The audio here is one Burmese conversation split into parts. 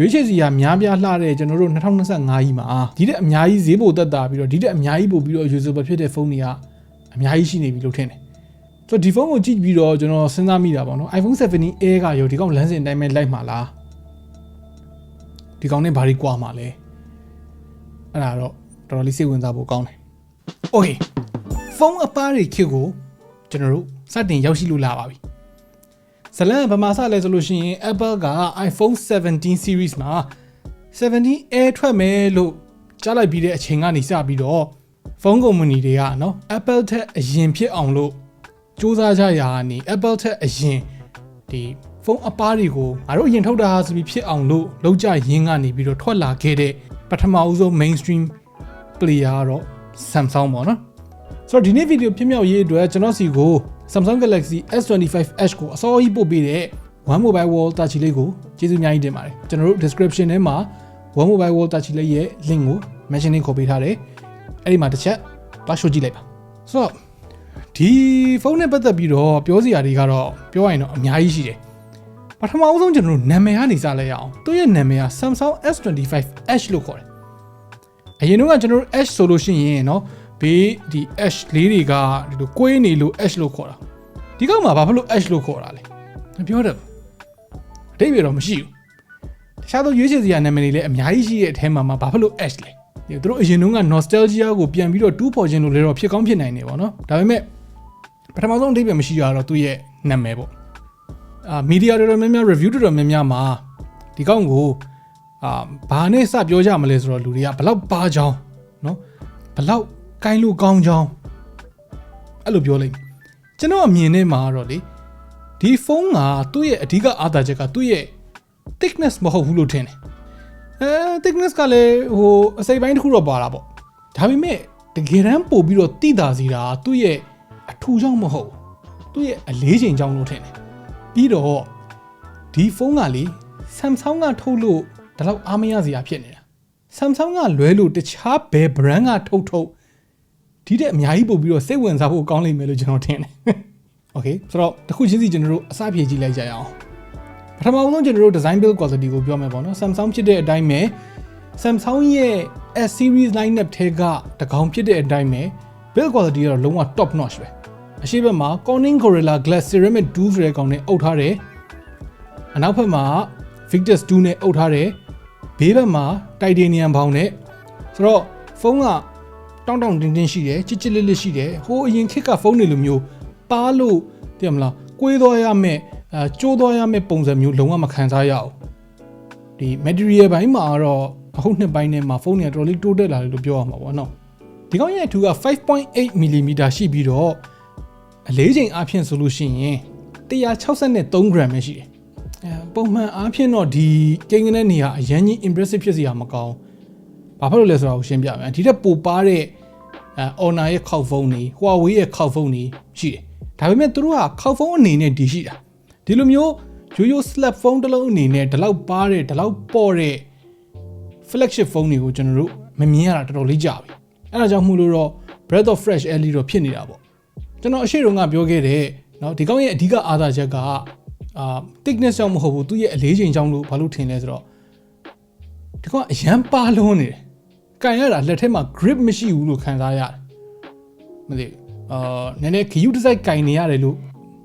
ရွေးချယ်စီကများပြားလှတဲ့ကျွန်တော်တို့2025ကြီးမှာဒီတဲ့အများကြီးဈေးပိုတက်တာပြီးတော့ဒီတဲ့အများကြီးပို့ပြီးတော့ usable ဖြစ်တဲ့ဖုန်းတွေကအများကြီးရှိနေပြီလို့ထင်တယ်ဆိုတော့ဒီဖုန်းကိုကြည့်ပြီးတော့ကျွန်တော်စဉ်းစားမိတာပေါ့နော် iPhone 17 Air ကရောဒီကောင်လမ်းစဉ်အတိုင်းပဲလိုက်မှာလားဒီကောင်နဲ့ဘာတွေကွာမှာလဲအဲ့ဒါတော့တော်တော်လေးစိတ်ဝင်စားဖို့ကောင်းတယ် Okay ဖုန်းအပါးတွေခေတ်ကိုကျွန်တော်တို့စတင်ရောက်ရှိလို့လာပါပြီ ဇလန်ဗမာစလဲဆိုလို့ရှိရင် Apple က iPhone 17 series မှာ17 Air ထွက်မယ်လို့ကြားလိုက်ပြီးတဲ့အချိန်ကနေစပြီးတော့ဖုန်းကုမ္ပဏီတွေကနော် Apple ထက်အရင်ဖြစ်အောင်လို့စူးစမ်းကြရာကနေ Apple ထက်အရင်ဒီဖုန်းအပါးတွေကိုငါတို့အရင်ထုတ်တာဆိုပြီးဖြစ်အောင်လို့လောက်ကြရင်းကနေပြီးတော့ထွက်လာခဲ့တဲ့ပထမဦးဆုံး mainstream player ကတော့ Samsung ပေါ့နော် ဆိုတော့ဒီနေ့ဗီဒီယိုဖြစ်မြောက်ရေးအတွက်ကျွန်တော်စီကို Samsung Galaxy S25H ကိုအစောကြီးပို့ပေးတဲ့ One Mobile World တာချီလေးကိုကျေးဇူးအများကြီးတင်ပါတယ်ကျွန်တော်တို့ description ထဲမှာ One Mobile World တာချီလေးရဲ့ link ကို mention လေးခေါ်ပေးထားတယ်အဲ့ဒီမှာတစ်ချက်သွားရှို့ကြည့်လိုက်ပါဆိုတော့ဒီဖုန်းနဲ့ပတ်သက်ပြီးတော့ပြောစရာတွေကတော့ပြောရရင်တော့အများကြီးရှိတယ်ပထမအဆုံးကျွန်တော်တို့နာမည်ကနေစလိုက်ရအောင်သူ့ရဲ့နာမည်က Samsung S25H လို့ခေါ်တယ်အရင်တော့ကကျွန်တော်တို့ H ဆိုလို့ရှိရင်เนาะ ဘေးဒီ H လေးတွေကဒီလိုကွေးနေလို့ H လို့ခေါ်တာဒီကောင်မှာဘာဖြစ်လို့ H လို့ခေါ်တာလဲမပြောတယ်အတိတ်ပြတော့မရှိဘူးတခြားသောရွေးချယ်စရာနာမည်တွေလည်းအများကြီးရှိတဲ့အထဲမှာမှာဘာဖြစ်လို့ H လဲဒီသူတို့အရင်တုန်းက nostalgia ကိုပြန်ပြီးတော့တူးဖော်ခြင်းလို့လည်းတော့ဖြစ်ကောင်းဖြစ်နိုင်နေပါတော့ဒါပေမဲ့ပထမဆုံးအတိတ်ပြမရှိရတော့သူ့ရဲ့နာမည်ပေါ့အာမီဒီယာတော်တော်များများ review တော်တော်များများမှာဒီကောင်ကိုအာဘာနဲ့စပြောကြမလဲဆိုတော့လူတွေကဘလောက်ပါကြောင်းเนาะဘလောက် ကိုင်းလို့ကောင်းကြောင်းအဲ့လိုပြောလိုက်ကျွန်တော်အမြင်နဲ့မှာတော့လေဒီဖုန်းကသူ့ရဲ့အဓိကအားသာချက်ကသူ့ရဲ့ thickness မဟုတ်ဘူးလို့ထင်တယ်အဲ thickness ကလည်းဟိုအစိပ်ပိုင်းတစ်ခုတော့ပါတာပေါ့ဒါပေမဲ့တကယ်တမ်းပို့ပြီးတော့တိတာစီတာသူ့ရဲ့အထူကြောင့်မဟုတ်ဘူးသူ့ရဲ့အလေးချိန်ကြောင့်လို့ထင်တယ်ပြီးတော့ဒီဖုန်းကလေ Samsung ကထုတ်လို့ဒါတော့အားမရစရာဖြစ်နေတာ Samsung ကလွဲလို့တခြားဘယ် brand ကထုတ်ထုတ် ဒီတဲ့အများကြီးပို့ပြီးတော့စိတ်ဝင်စားဖို့ကောင်းလိမ့်မယ်လို့ကျွန်တော်ထင်တယ်။ Okay ဆိုတော့တစ်ခုချင်းစီကျွန်တော်တို့အစပြေကြည့်လိုက်ကြရအောင်။ပထမဆုံးကျွန်တော်တို့ design build quality ကိုပြောမယ်ပေါ့နော် Samsung ဖြစ်တဲ့အတိုင်းပဲ Samsung ရဲ့ S series lineup ထဲကတကောင်ဖြစ်တဲ့အတိုင်းပဲ build quality ကတော့လုံးဝ top notch ပဲ။အရှိဘက်မှာ Corning Gorilla Glass Ceramic 2ဆိုတဲ့ကောင်နဲ့အုပ်ထားတယ်။အနောက်ဘက်မှာ Victus 2နဲ့အုပ်ထားတယ်။ဘေးဘက်မှာ Titanium ဘောင်းနဲ့ဆိုတော့ဖုန်းက တောင်းတောင်းတင်းတင်းရှိတယ်ချစ်ချစ်လေးလေးရှိတယ်ဟိုအရင်ခေတ်ကဖုန်းတွေလိုမျိုးပါလို့သိရမလားကွေးသွားရမယ်အဲကျိုးသွားရမယ်ပုံစံမျိုးလုံးဝမခံစားရအောင်ဒီ material ဘိုင်းမှာတော့အခုနှစ်ပိုင်းထဲမှာဖုန်းတွေကတော်တော်လေးတိုးတက်လာတယ်လို့ပြောရမှာပေါ့နော်ဒီကောင်ရဲ့အထူက5.8 mm ရှိပြီးတော့အလေးချိန်အဖြစ်ဆိုလို့ရှိရင်163 gram ပဲရှိတယ်အဲပုံမှန်အားဖြင့်တော့ဒီကိန်းကနေနေရာအရင်ကြီး impressive ဖြစ်စရာမကောင်းဘာဖြစ်လို့လဲဆိုတာကိုရှင်းပြမယ်ဒီထက်ပိုပါတဲ့ အဲ Honor ရဲ့ခောက်ဖုန်းတွေ Huawei ရဲ့ခောက်ဖုန်းတွေရှိတယ်ဒါပေမဲ့သူတို့ကခောက်ဖုန်းအနေနဲ့ဒီရှိတာဒီလိုမျိုးရိုးရိုး slap phone တစ်လုံးအနေနဲ့ဒီလောက်ပါတဲ့ဒီလောက်ပေါ့တဲ့ flagship phone တွေကိုကျွန်တော်တို့မမြင်ရတာတော်တော်လေးကြာပြီအဲဒါကြောင့်မို့လို့တော့ breath of fresh air လေးတော့ဖြစ်နေတာပေါ့ကျွန်တော်အရှိတုန်းကပြောခဲ့တဲ့เนาะဒီကောင်းရဲ့အဓိကအားသာချက်ကအာ thickness ကြောင့်မဟုတ်ဘူးသူ့ရဲ့အလေးချိန်ကြောင့်လို့ဘာလို့ထင်လဲဆိုတော့ဒီကောင်အရန်ပါလွန်းနေတယ် ကန်ရတာလက်ထဲမှာ grip မရှိဘူးလို့ခံစားရတယ်မသိဘူးအာနည်းနည်းခယူတစ်စိုက်ကန်နေရတယ်လို့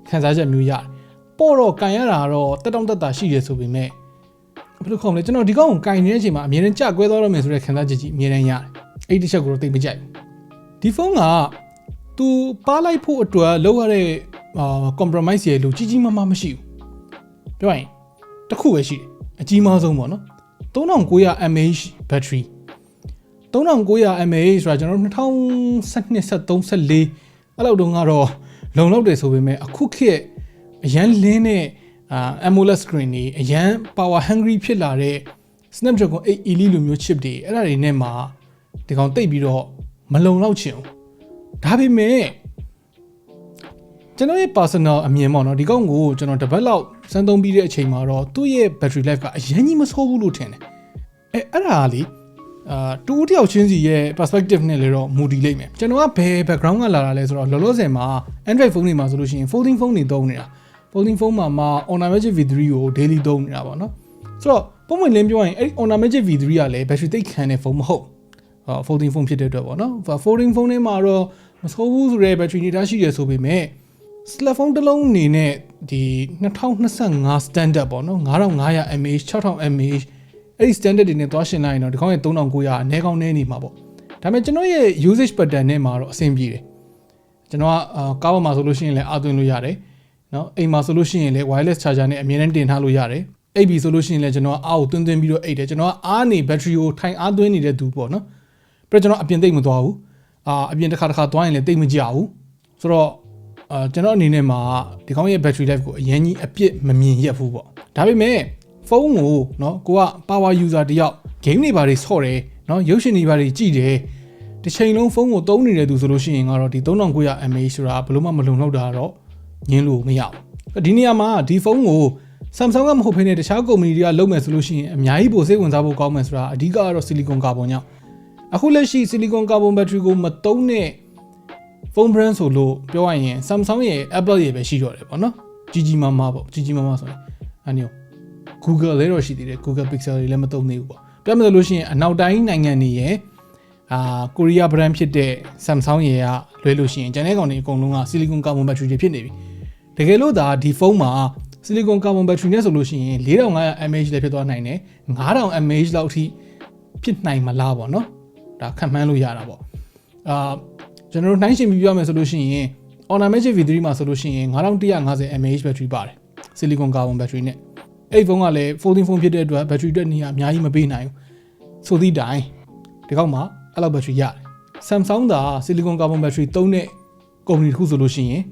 ခံစားချက်မျိုးရတယ်ပေါ့တော့ကန်ရတာကတော့တက်တောင့်တက်တာရှိတယ်ဆိုပေမဲ့ဘယ်လိုခေါ်မလဲကျွန်တော်ဒီကောင်ကိုကန်နေတဲ့အချိန်မှာအမြဲတမ်းကြကွဲသွားတော့မယ်ဆိုတဲ့ခံစားချက်ကြီးအမြဲတမ်းရတယ်အဲ့ဒီတစ်ချက်ကိုတော့သိမကြိုက်ဘူးဒီဖုန်းကသူပါလိုက်ဖို့အတွက်လောက်ရတဲ့အာ compromise ရဲ့လို့ကြီးကြီးမားမားမရှိဘူးပြောရင်တစ်ခုပဲရှိတယ်အကြီးမားဆုံးပေါ့နော်3900 mAh battery 3900 mAh ဆိုတာကျွန်တော်တို့2012 13 14အဲ့လောက်တုန်းကတော့လုံလောက်တယ်ဆိုပေမဲ့အခုခေတ်အရန်လင်းတဲ့အာ AMOLED screen တွေအရန် power hungry ဖြစ်လာတဲ့ Snapdragon 8 Elite လိုမျိုး chip တွေအဲ့ဒါတွေနဲ့မှဒီကောင်တိတ်ပြီးတော့မလုံလောက်ချင်ဘူးဒါပေမဲ့ကျွန်တော်ရဲ့ personal အမြင်ပေါ့နော်ဒီကောင်ကိုကျွန်တော်တပတ်လောက်စမ်းသုံးပြီးတဲ့အချိန်မှာတော့သူ့ရဲ့ battery life ကအရင်ကြီးမဆိုးဘူးလို့ထင်တယ်အဲအဲ့ဒါကလေ အာတူတယောက်ချင်းစီရဲ့ perspective နဲ့လည်းတော့မူတည်လိမ့်မယ်ကျွန်တော်ကဘယ် background ကလာတာလဲဆိုတော့လောလောဆယ်မှာ Android phone တွေမှာဆိုလို့ရှိရင် folding phone တွေသုံးနေတာ folding phone မှာမှာ Honor Magic V3 ကို daily သုံးနေတာပေါ့နော်ဆိုတော့ပုံမှန်လင်းပြောရင်အဲ့ဒီ Honor Magic V3 ကလည်း battery သိပ်ခံတဲ့ဖုန်းမဟုတ်အာ folding phone ဖြစ်တဲ့အတွက်ပေါ့နော် folding phone ထဲမှာတော့မဆိုးဘူးဆိုတဲ့ battery နေတာရှိတယ်ဆိုပေမဲ့ slap phone တစ်လုံးအနေနဲ့ဒီ2025 standard ပေါ့နော်9500 mAh 6000 mAh အဲ့ဒီ standard တွေနဲ့သွားရှင်လိုက်ရင်တော့ဒီကောင်းရဲ့3900အနည်းကောင်းနေနေမှာပေါ့ဒါပေမဲ့ကျွန်တော်ရဲ့ usage pattern နဲ့မှာတော့အဆင်ပြေတယ်ကျွန်တော်ကအာကားပေါ်မှာဆိုလို့ရှိရင်လည်းအသွင်းလို့ရတယ်နော်အိမ်မှာဆိုလို့ရှိရင်လည်း wireless charger နဲ့အမြဲတမ်းတင်ထားလို့ရတယ်အိပ်ပြီဆိုလို့ရှိရင်လည်းကျွန်တော်ကအားကိုသွင်းသွင်းပြီးတော့အိပ်တယ်ကျွန်တော်ကအားနေ battery ကိုထိုင်အားသွင်းနေတဲ့သူပေါ့နော်ပြီးတော့ကျွန်တော်အပြင်သိပ်မသွားဘူးအာအပြင်တစ်ခါတစ်ခါသွားရင်လည်းသိပ်မကြဘူးဆိုတော့အာကျွန်တော်အနေနဲ့မှာဒီကောင်းရဲ့ battery life ကိုအရင်ကြီးအပြစ်မမြင်ရက်ဘူးပေါ့ဒါပေမဲ့ ဖုန်းကိုเนาะကိုက power user တယောက် game တွေဘာတွေဆော့တယ်เนาะရုပ်ရှင်တွေဘာတွေကြည့်တယ်တစ်ချိန်လုံးဖုန်းကိုသုံးနေတဲ့သူဆိုလို့ရှိရင်ကတော့ဒီ3900 mAh ဆိုတာဘယ်လို့မှမလုံလောက်တာတော့ညင်းလို့မရဘူးဒီနေရာမှာဒီဖုန်းကို Samsung ကမဟုတ်ဘဲနဲ့တခြားကုမ္ပဏီတွေကလုပ်မယ်ဆိုလို့ရှိရင်အများကြီးပိုစိတ်ဝင်စားဖို့ကောင်းမယ်ဆိုတာအဓိကကတော့ silicon carbon ညောင်းအခုလက်ရှိ silicon carbon battery ကိုမသုံးတဲ့ဖုန်း brand ဆိုလို့ပြောရရင် Samsung ရဲ့ Apple ရဲ့ပဲရှိတော့တယ်ပေါ့နော်ကြီးကြီးမားမားပေါ့ကြီးကြီးမားမားဆိုရင်အဲ့မျိုး Google လည်းတော့ရှိသေးတယ် Google Pixel တွေလည်းမသုံးသေးဘူးပေါ့ပြောမယ်ဆိုလို့ရှိရင်အနောက်တိုင်းနိုင်ငံတွေရဲ့အာကိုရီးယား brand ဖြစ်တဲ့ Samsung ရဲ့ကလွဲလို့ရှိရင်ကျန်တဲ့ကောင်တွေအကုန်လုံးက silicon carbon battery တွေဖြစ်နေပြီတကယ်လို့ဒါဒီဖုန်းမှာ silicon carbon battery နဲ့ဆိုလို့ရှိရင်4500 mAh လည်းဖြစ်သွားနိုင်တယ်9000 mAh လောက်အထိဖြစ်နိုင်မလားပေါ့နော်ဒါခံမှန်းလို့ရတာပေါ့အာကျွန်တော်တို့နှိုင်းယှဉ်ပြီးပြောမယ်ဆိုလို့ရှိရင် Honor Magic V3 မှာဆိုလို့ရှိရင်9150 mAh battery ပါတယ် silicon carbon battery နဲ့ အဲ့ဒီဖုန်းကလည်း folding phone ဖြစ်တဲ့အတွက် battery အတွက်နေရာအများကြီးမပေးနိုင်ဘူးဆိုသည့်တိုင်ဒီကောက်မှာအဲ့လောက် battery ရတယ် Samsung ဒါ silicon carbon battery သုံးတဲ့ကုမ္ပဏီတစ်ခုဆိုလို့ရှိရင်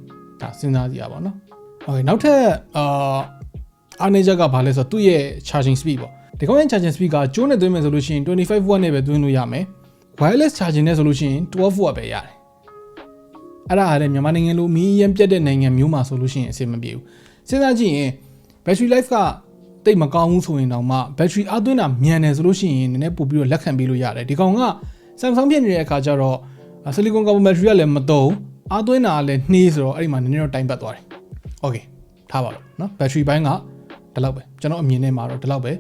ဒါစဉ်းစားကြည့်ရပါတော့။ Okay နောက်ထပ်အာအားနည်းချက်ကဘာလဲဆိုတော့သူ့ရဲ့ charging speed ပေါ့ဒီကောင်ရဲ့ charging speed ကကျိုးနဲ့သွင်းမယ်ဆိုလို့ရှိရင်25 watt နဲ့ပဲသွင်းလို့ရမယ် wireless charging နဲ့ဆိုလို့ရှိရင်12 watt ပဲရတယ်အဲ့ဒါအားလည်းမြန်မာနိုင်ငံလိုမီးရမ်းပြတ်တဲ့နိုင်ငံမျိုးမှာဆိုလို့ရှိရင်အဆင်မပြေဘူးစဉ်းစားကြည့်ရင် battery life က တိတ်မကောင်းဘူးဆိုရင်တောင်မှ battery အသွင်းတာမြန်တယ်ဆိုလို့ရှိရင်နည်းနည်းပို့ပြီးတော့လက်ခံပေးလို့ရတယ်ဒီကောင်က Samsung ဖြစ်နေတဲ့အခါကျတော့ silicon carbon battery ကလည်းမတုံးအသွင်းတာကလည်းနှေးဆိုတော့အဲ့ဒီမှာနည်းနည်းတော့တိုင်ပတ်သွားတယ် okay ထားပါလို့နော် battery ဘိုင်းကဒီလောက်ပဲကျွန်တော်အမြင်နဲ့မှာတော့ဒီလောက်ပဲ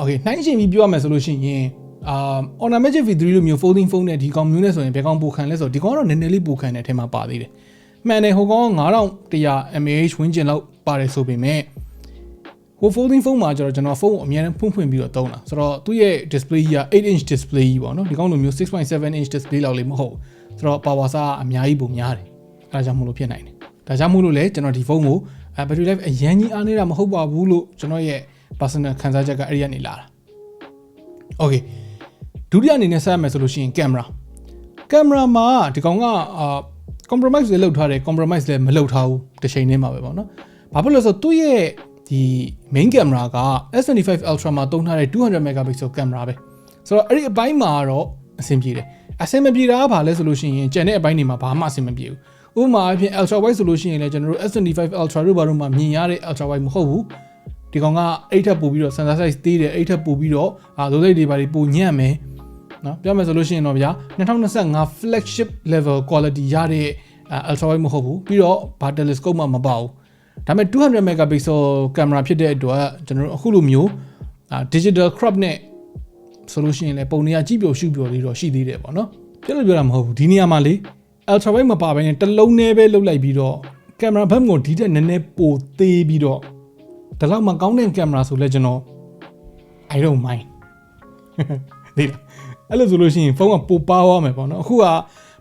okay နှိုင်းရှင်ပြီးပြောရမယ်ဆိုလို့ရှိရင်အာ Honor Magic V3 လိုမျိုး folding phone နဲ့ဒီကောင်မျိုးနဲ့ဆိုရင်ဘယ်ကောင်ပိုခံလဲဆိုတော့ဒီကောင်ကတော့နည်းနည်းလေးပိုခံတဲ့အထက်မှာပါသေးတယ်မှန်တယ်ဟိုကောင်က9100 mAh ဝန်းကျင်လောက်ပါတယ်ဆိုပေမဲ့ ဟို folding phone မှာကျတော့ကျွန်တော်ဖုန်းကိုအများနဲ့ဖွင့်ဖွင့်ပြီးတော့သုံးတာဆိုတော့သူ့ရဲ့ display ကြီးက8 inch display ကြီးပေါ့နော်ဒီကောင်လိုမျိုး6.7 inch display လောက်လေးမဟုတ်ဘူးဆိုတော့ power စားအများကြီးပုံများတယ်အဲဒါကြောင့်မလို့ဖြစ်နိုင်တယ်ဒါကြောင့်မို့လို့လေကျွန်တော်ဒီဖုန်းကိုအဲ battery life အရင်ကြီးအားနေတာမဟုတ်ပါဘူးလို့ကျွန်တော်ရဲ့ personal ခံစားချက်ကအဲ့ဒီကနေလာတာ okay ဒုတိယအနေနဲ့ဆက်ရမယ်ဆိုလို့ရှိရင် camera camera မှာဒီကောင်ကအာ compromise လည်းလုပ်ထားတယ် compromise လည်းမလုပ်ထားဘူးတစ်ချိန်တည်းမှာပဲပေါ့နော်ဘာဖြစ်လို့လဲဆိုတော့သူ့ရဲ့ ဒီ main camera က S25 Ultra မှာသုံးထားတဲ့200 megapixel camera ပဲဆိုတော့အဲ့ဒီအပိုင်းမှာတော့အဆင်ပြေတယ်အဆင်မပြေတာကဘာလဲဆိုလို့ရှိရင်ကျန်တဲ့အပိုင်းတွေမှာဘာမှအဆင်မပြေဘူးဥပမာအဖြစ် ultra wide ဆိုလို့ရှိရင်လည်းကျွန်တော်တို့ S25 ultra တို့ဘာလို့မှမြင်ရတဲ့ ultra wide မဟုတ်ဘူးဒီကောင်ကအဲ့ထက်ပိုပြီးတော့ sensor size သေးတယ်အဲ့ထက်ပိုပြီးတော့အာဒိုစိတ်တွေဘာတွေပိုညံ့မယ်နော်ပြောမယ်ဆိုလို့ရှိရင်တော့ဗျာ2025 flagship level quality ရတဲ့ ultra wide မဟုတ်ဘူးပြီးတော့ဘာ telescope မှမပါဘူး ဒါပေမဲ့200 megapixel camera ဖြစ်တဲ့အတွက်ကျွန်တော်တို့အခုလိုမျိုးအာ digital crop နဲ့ဆိုလို့ရှိရင်လည်းပုံတွေကကြည့်ပြရှုပြလေးတော့ရှိသေးတယ်ပေါ့နော်ပြလို့ပြောတာမဟုတ်ဘူးဒီနေရာမှာလေ ultra wide မပါဘဲနဲ့တစ်လုံးနဲ့ပဲလုတ်လိုက်ပြီးတော့ camera ဘက်ကိုဒီတက်နည်းနည်းပိုသေးပြီးတော့ဒီလောက်မှကောင်းတဲ့ camera ဆိုလဲကျွန်တော် I don't mind ဒီလားအဲ့လိုဆိုလို့ရှိရင်ဖုန်းကပိုပါသွားမယ်ပေါ့နော်အခုက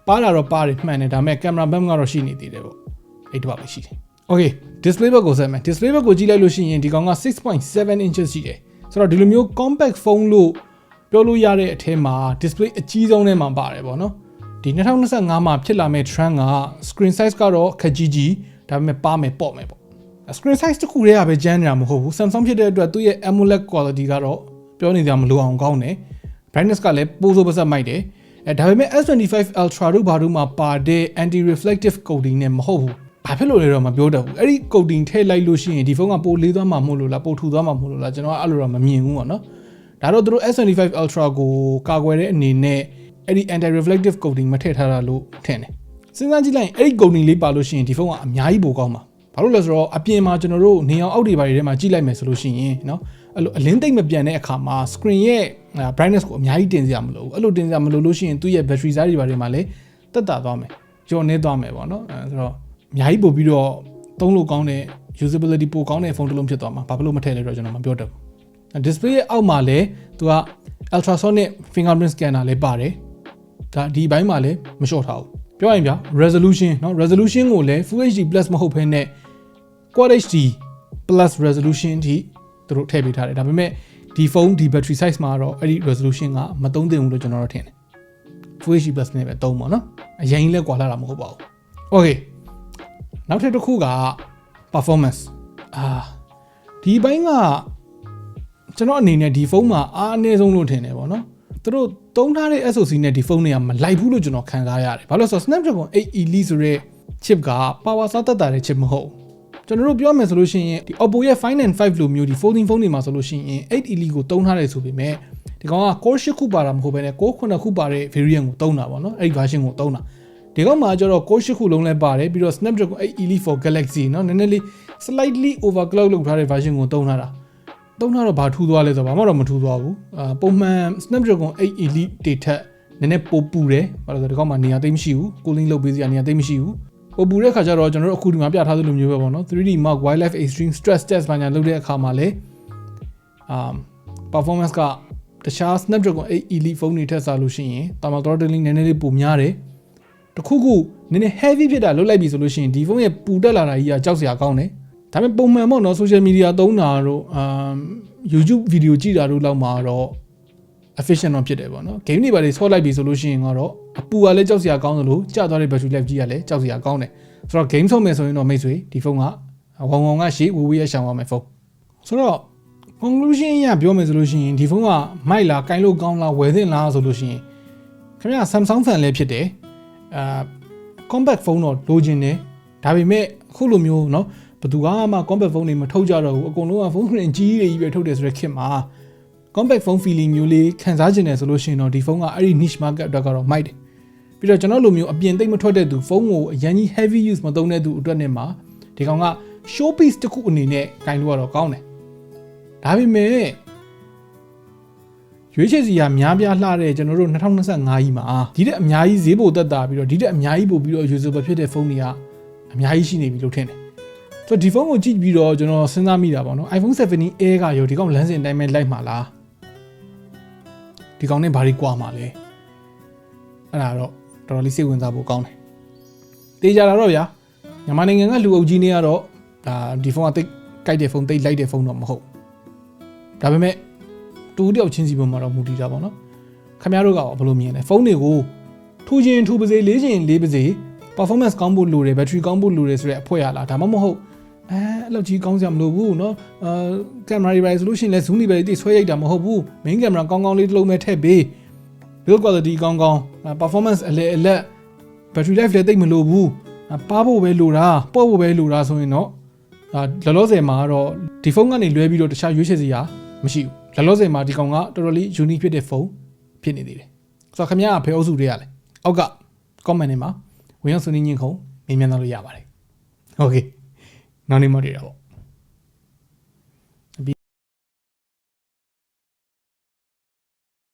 ပါလာတော့ပါတယ်မှန်တယ်ဒါပေမဲ့ camera ဘက်ကတော့ရှိနေသေးတယ်ပေါ့အဲ့တော့ပဲရှိတယ် okay display ဘက်ကိုဆက်မယ် display ဘက်ကိုကြည့်လိုက်လို့ရှိရင်ဒီကောင်က6.7 inches ရှိတယ်ဆိုတော့ဒီလိုမျိုး compact phone လို့ပြောလို့ရတဲ့အထဲမှာ display အကြီးဆုံးထဲမှာပါတယ်ပေါ့နော်ဒီ2025မှာဖြစ်လာမဲ့ trend က screen size ကတော့ခက်ကြီးကြီးဒါပေမဲ့ပါမယ်ပေါ့မယ်ပေါ့ screen size တစ်ခုတည်းကပဲကျန်းနေတာမဟုတ်ဘူး Samsung ဖြစ်တဲ့အတွက်သူ့ရဲ့ AMOLED quality ကတော့ပြောနေကြမလို့အောင်ကောင်းတယ် brightness ကလည်းပိုးစိုးပါစက်မိုက်တယ်အဲဒါပေမဲ့ S25 Ultra တို့ဘာတို့မှာပါတဲ့ anti reflective coating နဲ့မဟုတ်ဘူး ဘာဖြစ်လို့လဲတော့မပြောတတ်ဘူးအဲ့ဒီ coating ထည့်လိုက်လို့ရှိရင်ဒီဖုန်းကပိုလေးသွားမှာမဟုတ်လို့လားပိုထူသွားမှာမဟုတ်လို့လားကျွန်တော်ကအဲ့လိုတော့မမြင်ဘူးပေါ့နော်ဒါတော့သူတို့ S25 Ultra ကိုကာကွယ်တဲ့အနေနဲ့အဲ့ဒီ anti reflective coating မထည့်ထားတာလို့ထင်တယ်စဉ်းစားကြည့်လိုက်ရင်အဲ့ဒီ coating လေးပါလို့ရှိရင်ဒီဖုန်းကအများကြီးပိုကောင်းပါဘာလို့လဲဆိုတော့အပြင်မှာကျွန်တော်တို့နေအောင်အောက်တွေဘာတွေထဲမှာကြည့်လိုက်မယ်ဆိုလို့ရှိရင်เนาะ အဲ့လိုအလင်းသိမ့်မပြန်တဲ့အခါမှာ screen ရဲ့ brightness ကိုအများကြီးတင်စရာမလိုဘူးအဲ့လိုတင်စရာမလိုလို့ရှိရင်သူ့ရဲ့ battery size တွေဘာတွေမှာလည်းတက်တာသွားမယ်ကျော်နေသွားမယ်ပေါ့နော်အဲဆိုတော့ အများကြီးပို့ပြီးတော့သုံးလို့ကောင်းတဲ့ usability ပိုကောင်းတဲ့ဖုန်းတစ်လုံးဖြစ်သွားမှာဘာဖြစ်လို့မထည့်လဲတော့ကျွန်တော်မပြောတတ်ဘူး display ရဲ့အောက်မှာလည်းသူက ultrasonic fingerprint scanner လည်းပါတယ်ဒါဒီဘိုင်းမှာလည်းမလျှော့ထားဘူးပြောရင်ဗျာ resolution เนาะ resolution ကိုလည်း full HD plus မဟုတ်ဘဲနဲ့ quad HD plus resolution အထိသူတို့ထည့်ပေးထားတယ်ဒါပေမဲ့ဒီဖုန်းဒီ battery size မှာတော့အဲ့ဒီ resolution ကမသုံးသင့်ဘူးလို့ကျွန်တော်တို့ထင်တယ် full HD plus နဲ့ပဲသုံးပါเนาะအရင်လဲကွာလာတာမဟုတ်ပါဘူး okay နောက်ထပ်တစ်ခုက performance အာဒီဘိုင်းကကျွန်တော်အနေနဲ့ဒီဖုန်းမှာအားအနည်းဆုံးလို့ထင်တယ်ပေါ့နော်သူတို့သုံးထားတဲ့ SoC နဲ့ဒီဖုန်းတွေကမလိုက်ဘူးလို့ကျွန်တော်ခံစားရတယ်ဘာလို့လဲဆိုတော့ Snapdragon 8 Elite ဆိုတဲ့ chip က power စားသက်တာတဲ့ chip မဟုတ်ဘူးကျွန်တော်တို့ပြောမယ်ဆိုလို့ရှိရင်ဒီ Oppo ရဲ့5 and 5လိုမျိုးဒီ folding phone တွေမှာဆိုလို့ရှိရင်8 Elite ကိုသုံးထားတယ်ဆိုပေမဲ့ဒီကောင်က core 8ခုပါတာမဟုတ်ဘဲနဲ့ core 9ခုပါတဲ့ variant ကိုသုံးတာပေါ့နော်အဲ့ဒီ version ကိုသုံးတာ ဒီကောင်မှာကျတော့ core 8ခုလုံးလဲပါတယ်ပြီးတော့ Snapdragon 8 Elite for Galaxy เนาะနည်းနည်းလေး slightly overclock လုပ်ထားတဲ့ version ကိုသုံးထားတာသုံးထားတော့ဘာထူးသွားလဲဆိုတော့ဘာမှတော့မထူးသွားဘူးအာပုံမှန် Snapdragon 8 Elite တွေထက်နည်းနည်းပိုပူတယ်ဘာလို့လဲဆိုတော့ဒီကောင်မှာနေရာသိမ်းမရှိဘူး cooling လုပ်ပေးစရာနေရာသိမ်းမရှိဘူးပိုပူတဲ့ခါကျတော့ကျွန်တော်တို့အခုဒီမှာပြထားသလိုမျိုးပဲပေါ့နော် 3D Mark Wildlife Extreme Stress Test ဘာညာလုပ်တဲ့အခါမှာလေအာ performance ကတခြား Snapdragon 8 Elite ဖုန်းတွေထက်စားလို့ရှိရင် thermal throttling နည်းနည်းလေးပိုများတယ် တခုခုနည်းနည်း heavy ဖြစ်တာလုပ်လိုက်ပြီဆိုလို့ရှိရင်ဒီဖုန်းရဲ့ပူတက်လာတာကြီးကကြောက်စရာကောင်းတယ်ဒါပေမဲ့ပုံမှန်ပေါ့နော် social media သုံးတာတို့အမ် YouTube video ကြည့်တာတို့လောက်မှာတော့ efficient တော့ဖြစ်တယ်ပေါ့နော် game တွေပါလေဆော့လိုက်ပြီဆိုလို့ရှိရင်တော့အပူကလည်းကြောက်စရာကောင်းသလိုကြာသွားတဲ့ battery life ကြီးကလည်းကြောက်စရာကောင်းတယ်ဆိုတော့ game ဆော့မယ်ဆိုရင်တော့မိတ်ဆွေဒီဖုန်းကဝုံဝုံကရှေ့ဝေဝေးရရှောင်ရမယ်ဖုန်းဆိုတော့ conclusion အရပြောမယ်ဆိုလို့ရှိရင်ဒီဖုန်းကမိုက်လားကင်လို့ကောင်းလားဝယ်သင့်လားဆိုလို့ရှိရင်ခင်ဗျာ Samsung fan လည်းဖြစ်တယ် အာ compact phone တော့လိုချင်တယ်ဒါပေမဲ့အခုလိုမျိုးเนาะဘယ်သူကမှ compact phone တွေမထုတ်ကြတော့ဘူးအကုန်လုံးကဖုန်းရင်ကြီးတွေကြီးပဲထုတ်တယ်ဆိုတဲ့ခေတ်မှာ compact phone feeling မျိုးလေးခံစားကျင်တယ်ဆိုလို့ရှိရင်တော့ဒီဖုန်းကအဲ့ဒီ niche market အတွက်ကတော့မိုက်တယ်ပြီးတော့ကျွန်တော်လိုမျိုးအပြင်သိမ့်မထွက်တဲ့သူဖုန်းကိုအရင်ကြီး heavy use မသုံးတဲ့သူအတွက်နဲ့မှာဒီကောင်က show piece တစ်ခုအနေနဲ့ဂိုင်းလို့ကတော့ကောင်းတယ်ဒါပေမဲ့ ရွေးချယ်စီကများပြားလှတဲ့ကျွန်တော်တို့2025ကြီးမှာဒီတဲ့အများကြီးဈေးပိုတက်တာပြီးတော့ဒီတဲ့အများကြီးပို့ပြီးတော့ usable ဖြစ်တဲ့ဖုန်းတွေကအများကြီးရှိနေပြီလို့ထင်တယ်ဆိုတော့ဒီဖုန်းကိုကြည့်ပြီးတော့ကျွန်တော်စဉ်းစားမိတာပေါ့နော် iPhone 17 Air ကရောဒီကောင်လမ်းစဉ်အတိုင်းပဲလိုက်မှာလားဒီကောင်နဲ့ဘာတွေကွာမှာလဲအဲ့ဒါတော့တော်တော်လေးစိတ်ဝင်စားဖို့ကောင်းတယ်တေးကြတာတော့ဗျာမြန်မာနိုင်ငံကလူအုပ်ကြီးနေကတော့ဒါဒီဖုန်းကတိတ်ကြိုက်တဲ့ဖုန်းတိတ်လိုက်တဲ့ဖုန်းတော့မဟုတ်ဒါပေမဲ့ တူတယောက်ချင်းစီပေါ်မှာတော့မူတည်တာပေါ့နော်ခင်ဗျားတို့ကဘယ်လိုမြင်လဲဖုန်းတွေကိုထူချင်းထူပါစေလေးချင်းလေးပါစေ performance ကောင်းဖို့လိုတယ် battery ကောင်းဖို့လိုတယ်ဆိုတဲ့အဖွဲရလားဒါမှမဟုတ်အဲအဲ့လောက်ကြီးကောင်းစရာမလိုဘူးเนาะအာကင်မရာတွေပါဆိုလို့ရှိရင်လည်း zoom တွေပဲတိဆွဲရိုက်တာမဟုတ်ဘူး main camera ကောင်းကောင်းလေးတစ်လုံးပဲထည့်ပေး build quality ကောင်းကောင်း performance အလဲအလက် battery life လည်းတိတ်မလိုဘူးပါဖို့ပဲလိုတာပေါ့ဖို့ပဲလိုတာဆိုရင်တော့ဒါလောလောဆယ်မှာတော့ဒီဖုန်းကနေလွဲပြီးတော့တခြားရွေးချယ်စရာမရှိဘူး လောလောဆယ်မှာဒီကောင်ကတော်တော်လေး unique ဖြစ်တဲ့ဖုန်းဖြစ်နေသေးတယ်ဆိုတော့ခင်ဗျားကဖယ်အုပ်စုတွေရလဲအောက်က comment ထဲမှာဝင်ရောက်ဆွေးနွေးညင်ခုံမြင်မြန်သွားလို့ရပါတယ်။ Okay နောက်နေ့မှတွေ့တာပေါ့